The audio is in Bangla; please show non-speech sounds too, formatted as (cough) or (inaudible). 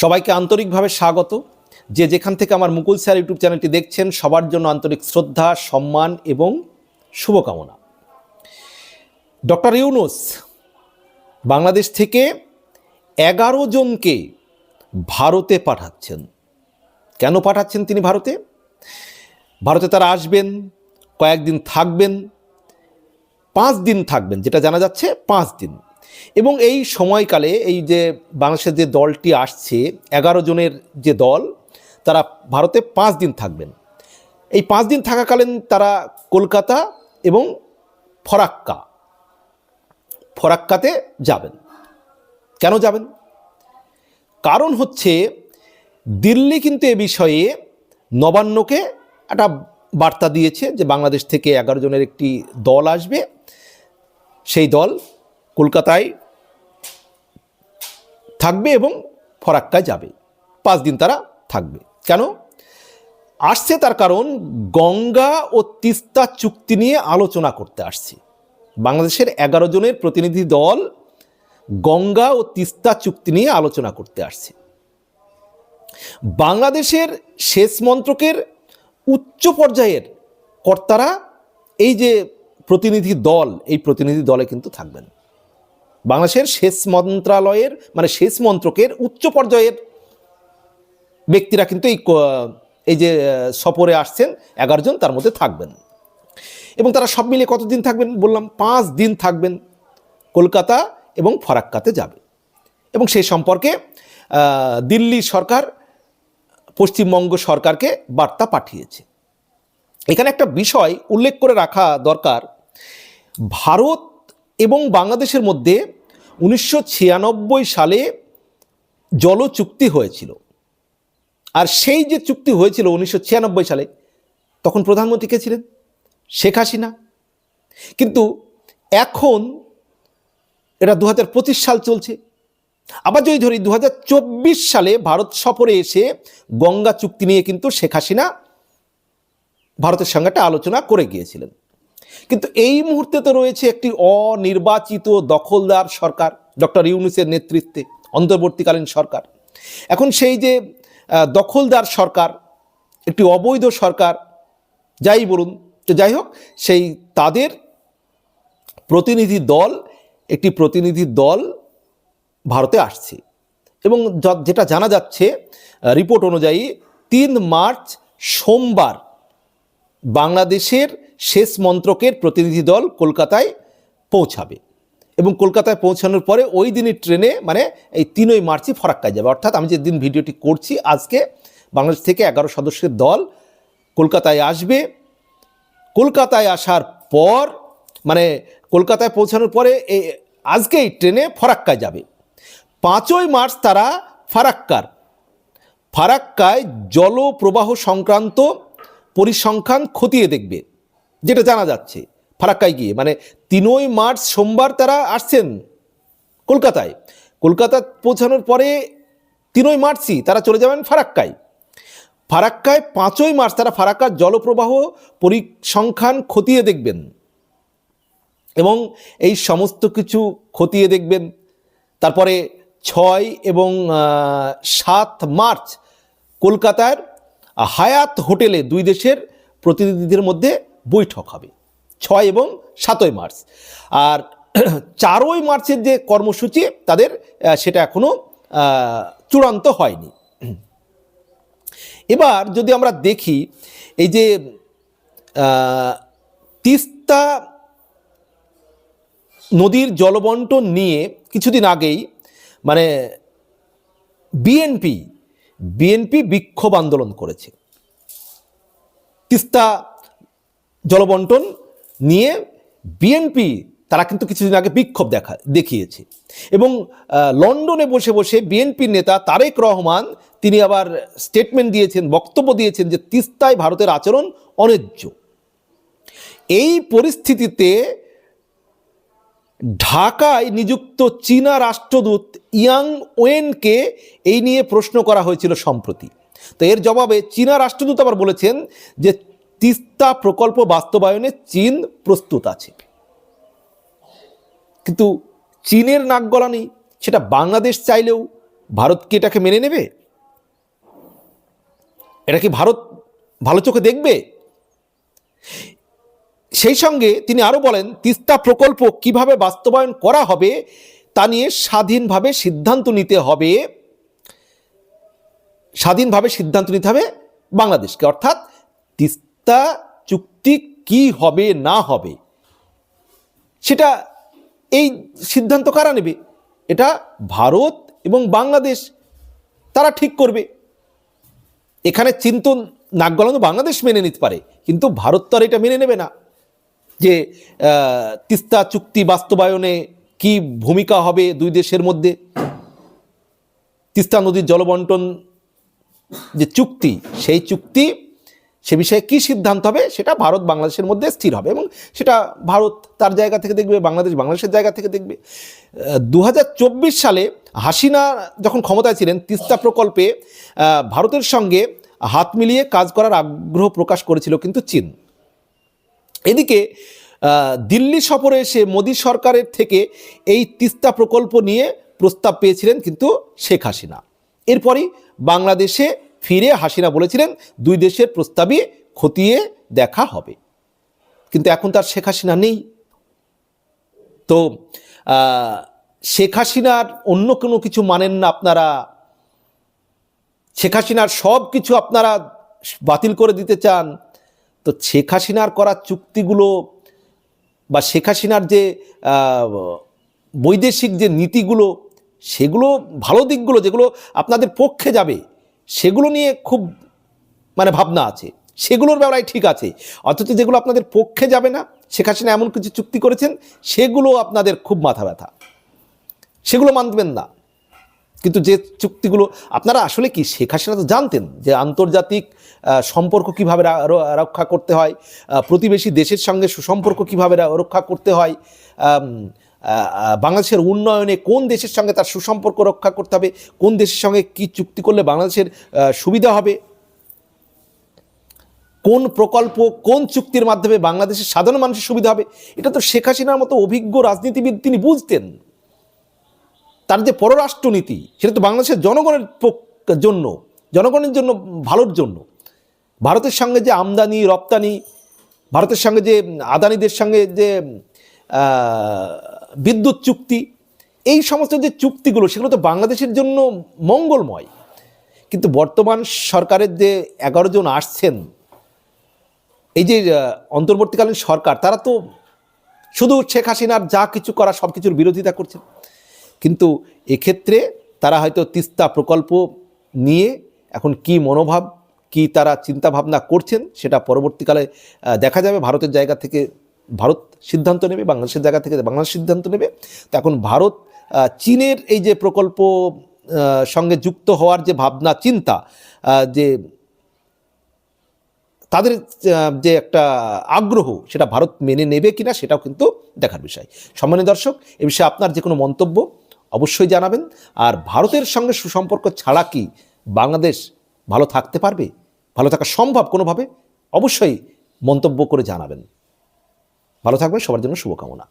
সবাইকে আন্তরিকভাবে স্বাগত। যে যেখান থেকে আমার মুকুল স্যার ইউটিউব চ্যানেলটি দেখছেন, সবার জন্য আন্তরিক শ্রদ্ধা, সম্মান এবং শুভকামনা। ডক্টর ইউনুস, বাংলাদেশ থেকে এগারো জনকে ভারতে পাঠাচ্ছেন। কেন পাঠাচ্ছেন তিনি ভারতে? ভারতে তারা আসবেন, কয়েকদিন থাকবেন, পাঁচ দিন থাকবেন, যেটা জানা যাচ্ছে পাঁচ দিন। এবং এই সময়কালে এই যে বাংলাদেশের যে দলটি আসছে, এগারো জনের যে দল, তারা ভারতে পাঁচ দিন থাকবেন। এই পাঁচ দিন থাকাকালীন তারা কলকাতা এবং ফরাক্কা, ফরাক্কাতে যাবেন। কেন যাবেন? কারণ হচ্ছে দিল্লি কিন্তু এ বিষয়ে নবান্নকে একটা বার্তা দিয়েছে যে বাংলাদেশ থেকে এগারো জনের একটি দল আসবে। সেই দল কলকাতায় থাকবে এবং ফরাক্কায় যাবে। পাঁচ দিন তারা থাকবে। কেন? আসছে তার কারণ গঙ্গা ও তিস্তা চুক্তি নিয়ে আলোচনা করতে আসছে। বাংলাদেশের এগারো জনের প্রতিনিধি দল গঙ্গা ও তিস্তা চুক্তি নিয়ে আলোচনা করতে আসছে। বাংলাদেশের শেষ মন্ত্রকের উচ্চ পর্যায়ের কর্তারা এই যে প্রতিনিধি দল, এই প্রতিনিধি দলে কিন্তু থাকবেন। বাংলাদেশের শেষ মন্ত্রালয়ের মানে শেষ মন্ত্রকের উচ্চ পর্যায়ের ব্যক্তিরা কিন্তু এই এই যে, সফরে আসছেন জন তার মধ্যে থাকবেন। এবং তারা সব মিলিয়ে কতদিন থাকবেন? বললাম, পাঁচ দিন থাকবেন। কলকাতা এবং ফরাক্কাতে যাবে। এবং সেই সম্পর্কে দিল্লি সরকার, পশ্চিমবঙ্গ সরকারকে বার্তা পাঠিয়েছে। এখানে একটা বিষয় উল্লেখ করে রাখা দরকার। ভারত এবং বাংলাদেশের মধ্যে উনিশশো ছিয়ানব্বই সালে জল চুক্তি হয়েছিল। আর সেই যে চুক্তি হয়েছিল উনিশশো ছিয়ানব্বই সালে, তখন প্রধানমন্ত্রী কে ছিলেন? শেখ হাসিনা। কিন্তু এখন এটা দু হাজার পঁচিশ সাল চলছে। আবার যদি ধরি দু হাজার চব্বিশ সালে ভারত সফরে এসে গঙ্গা চুক্তি নিয়ে কিন্তু শেখ হাসিনা ভারতের সঙ্গে একটা আলোচনা করে গিয়েছিলেন। কিন্তু এই মুহূর্তে তো রয়েছে একটি অনির্বাচিত দখলদার সরকার, ডক্টর ইউনুসের নেতৃত্বে, অন্তর্বর্তীকালীন সরকার। এখন সেই যে দখলদার সরকার, একটি অবৈধ সরকার, যাই বলুন, তো যাই হোক, সেই তাদের প্রতিনিধি দল, একটি প্রতিনিধি দল ভারতে আসছে। এবং যেটা জানা যাচ্ছে রিপোর্ট অনুযায়ী তিন মার্চ সোমবার বাংলাদেশের শেষ মন্ত্রকের প্রতিনিধি দল কলকাতায় পৌঁছাবে। এবং কলকাতায় পৌঁছানোর পরে ওই দিনই ট্রেনে মানে এই তিনই মার্চই ফরাক্কায় যাবে। অর্থাৎ আমি যেদিন ভিডিওটি করছি আজকে, বাংলাদেশ থেকে এগারো সদস্যের দল কলকাতায় আসবে। কলকাতায় আসার পর মানে কলকাতায় পৌঁছানোর পরে এই আজকেই ট্রেনে ফরাক্কায় যাবে। পাঁচই মার্চ তারা ফারাক্কার। ফারাক্কায় জলপ্রবাহ সংক্রান্ত পরিসংখ্যান খতিয়ে দেখবে, যেটা জানা যাচ্ছে ফারাক্কায় গিয়ে। মানে তিনই মার্চ সোমবার তারা আসছেন কলকাতায়। কলকাতা পৌঁছানোর পরে তিনই মার্চই তারা চলে যাবেন ফারাক্কায়। ফারাক্কায় পাঁচই মার্চ তারা ফারাক্কার জলপ্রবাহ পরিসংখ্যান খতিয়ে দেখবেন এবং এই সমস্ত কিছু খতিয়ে দেখবেন। তারপরে ছয় এবং সাত মার্চ কলকাতার হায়াত হোটেলে দুই দেশের প্রতিনিধিদের মধ্যে বৈঠক হবে, ছয় এবং সাতই মার্চ। আর (clears throat) চারই মার্চের যে কর্মসূচি, তাদের সেটা এখনও চূড়ান্ত হয়নি। এবার যদি আমরা দেখি, এই যে তিস্তা নদীর জলবন্টন নিয়ে কিছুদিন আগেই মানে বিএনপি বিএনপি বিক্ষোভ আন্দোলন করেছে। তিস্তা জলবন্টন নিয়ে বিএনপি, তারা কিন্তু কিছুদিন আগে বিক্ষোভ দেখা, দেখিয়েছে। এবং লন্ডনে বসে বসে বিএনপির নেতা তারেক রহমান, তিনি আবার স্টেটমেন্ট দিয়েছেন, বক্তব্য দিয়েছেন যে তিস্তায় ভারতের আচরণ অন্যায্য এই পরিস্থিতিতে ঢাকায় নিযুক্ত চীনা রাষ্ট্রদূত ইয়াং ওয়েনকে এই নিয়ে প্রশ্ন করা হয়েছিল সম্প্রতি। তো এর জবাবে চীনা রাষ্ট্রদূত আবার বলেছেন যে তিস্তা প্রকল্প বাস্তবায়নে চীন প্রস্তুত আছে। কিন্তু চীনের নাক গলানি সেটা বাংলাদেশ চাইলেও ভারত কি এটাকে মেনে নেবে? এটা কি ভারত ভালো চোখে দেখবে? সেই সঙ্গে তিনি আরও বলেন, তিস্তা প্রকল্প কীভাবে বাস্তবায়ন করা হবে তা নিয়ে স্বাধীনভাবে সিদ্ধান্ত নিতে হবে। স্বাধীনভাবে সিদ্ধান্ত নিতে হবে বাংলাদেশকে, অর্থাৎ তিস্তা চুক্তি কি হবে, না হবে, সেটা এই সিদ্ধান্ত কারা নেবে? এটা ভারত এবং বাংলাদেশ, তারা ঠিক করবে। এখানে চিন্তন নাক গলানো বাংলাদেশ মেনে নিতে পারে, কিন্তু ভারত তো আর এটা মেনে নেবে না। যে তিস্তা চুক্তি বাস্তবায়নে কি ভূমিকা হবে দুই দেশের মধ্যে? তিস্তা নদীর জলবন্টন যে চুক্তি, সেই চুক্তি, সে বিষয়ে কি সিদ্ধান্ত হবে সেটা ভারত বাংলাদেশের মধ্যে স্থির হবে এবং সেটা ভারত তার জায়গা থেকে দেখবে, বাংলাদেশ বাংলাদেশের জায়গা থেকে দেখবে। দু হাজার চব্বিশ সালে হাসিনা যখন ক্ষমতায় ছিলেন, তিস্তা প্রকল্পে ভারতের সঙ্গে হাত মিলিয়ে কাজ করার আগ্রহ প্রকাশ করেছিল কিন্তু চীন। এদিকে দিল্লি সফরে এসে মোদী সরকারের থেকে এই তিস্তা প্রকল্প নিয়ে প্রস্তাব পেয়েছিলেন কিন্তু শেখ হাসিনা। এরপরই বাংলাদেশে ফিরে হাসিনা বলেছিলেন, দুই দেশের প্রস্তাবই খতিয়ে দেখা হবে। কিন্তু এখন তার শেখ হাসিনা নেই। তো শেখ হাসিনার অন্য কোনো কিছু মানেন না আপনারা। শেখ হাসিনার সব কিছু আপনারা বাতিল করে দিতে চান। তো শেখ হাসিনার করা চুক্তিগুলো বা শেখ হাসিনার যে বৈদেশিক যে নীতিগুলো, সেগুলো ভালো দিকগুলো, যেগুলো আপনাদের পক্ষে যাবে, সেগুলো নিয়ে খুব মানে ভাবনা আছে। সেগুলোর বেলায় ঠিক আছে। অথচ যেগুলো আপনাদের পক্ষে যাবে না, শেখ হাসিনা এমন কিছু চুক্তি করেছেন, সেগুলো আপনাদের খুব মাথা ব্যথা। সেগুলো মানবেন না। কিন্তু যে চুক্তিগুলো, আপনারা আসলে কি শেখ হাসিনা তো জানতেন যে আন্তর্জাতিক সম্পর্ক কীভাবে রক্ষা করতে হয় প্রতিবেশী দেশের সঙ্গে সুসম্পর্ক কীভাবে রক্ষা করতে হয় বাংলাদেশের উন্নয়নে কোন দেশের সঙ্গে তার সুসম্পর্ক রক্ষা করতে হবে, কোন দেশের সঙ্গে কি চুক্তি করলে বাংলাদেশের সুবিধা হবে? কোন প্রকল্প, কোন চুক্তির মাধ্যমে বাংলাদেশের সাধারণ মানুষের সুবিধা হবে? এটা তো শেখ হাসিনার মতো অভিজ্ঞ রাজনীতিবিদ তিনি বুঝতেন। তার যে পররাষ্ট্রনীতি, সেটা তো বাংলাদেশের জনগণের জন্য জনগণের জন্য ভালোর জন্য। ভারতের সঙ্গে যে আমদানি, রপ্তানি, ভারতের সঙ্গে যে আদানিদের সঙ্গে যে বিদ্যুৎ চুক্তি, এই সমস্ত যে চুক্তিগুলো, সেগুলো তো বাংলাদেশের জন্য মঙ্গলময়। কিন্তু বর্তমান সরকারের যে এগারো জন আসছেন, এই যে অন্তর্বর্তীকালীন সরকার, তারা তো শুধু শেখ হাসিনার যা কিছু করা সব কিছুর বিরোধিতা করছেন। কিন্তু এক্ষেত্রে তারা হয়তো তিস্তা প্রকল্প নিয়ে এখন কি মনোভাব, কি তারা চিন্তা ভাবনা করছেন সেটা পরবর্তীকালে দেখা যাবে। ভারতের জায়গা থেকে ভারত সিদ্ধান্ত নেবে, বাংলাদেশের জায়গা থেকে বাংলাদেশ সিদ্ধান্ত নেবে। তো এখন ভারত চীনের এই যে প্রকল্প সঙ্গে যুক্ত হওয়ার যে ভাবনা, চিন্তা যে তাদের যে একটা আগ্রহ, সেটা ভারত মেনে নেবে কিনা সেটাও কিন্তু দেখার বিষয়। সম্মানীয় দর্শক, এ বিষয়ে আপনার যে কোনো মন্তব্য অবশ্যই জানাবেন। আর ভারতের সঙ্গে সুসম্পর্ক ছাড়া কি বাংলাদেশ ভালো থাকতে পারবে? ভালো থাকা সম্ভব কোনোভাবে? অবশ্যই মন্তব্য করে জানাবেন। ভালো থাকবেন, সবার জন্য শুভকামনা।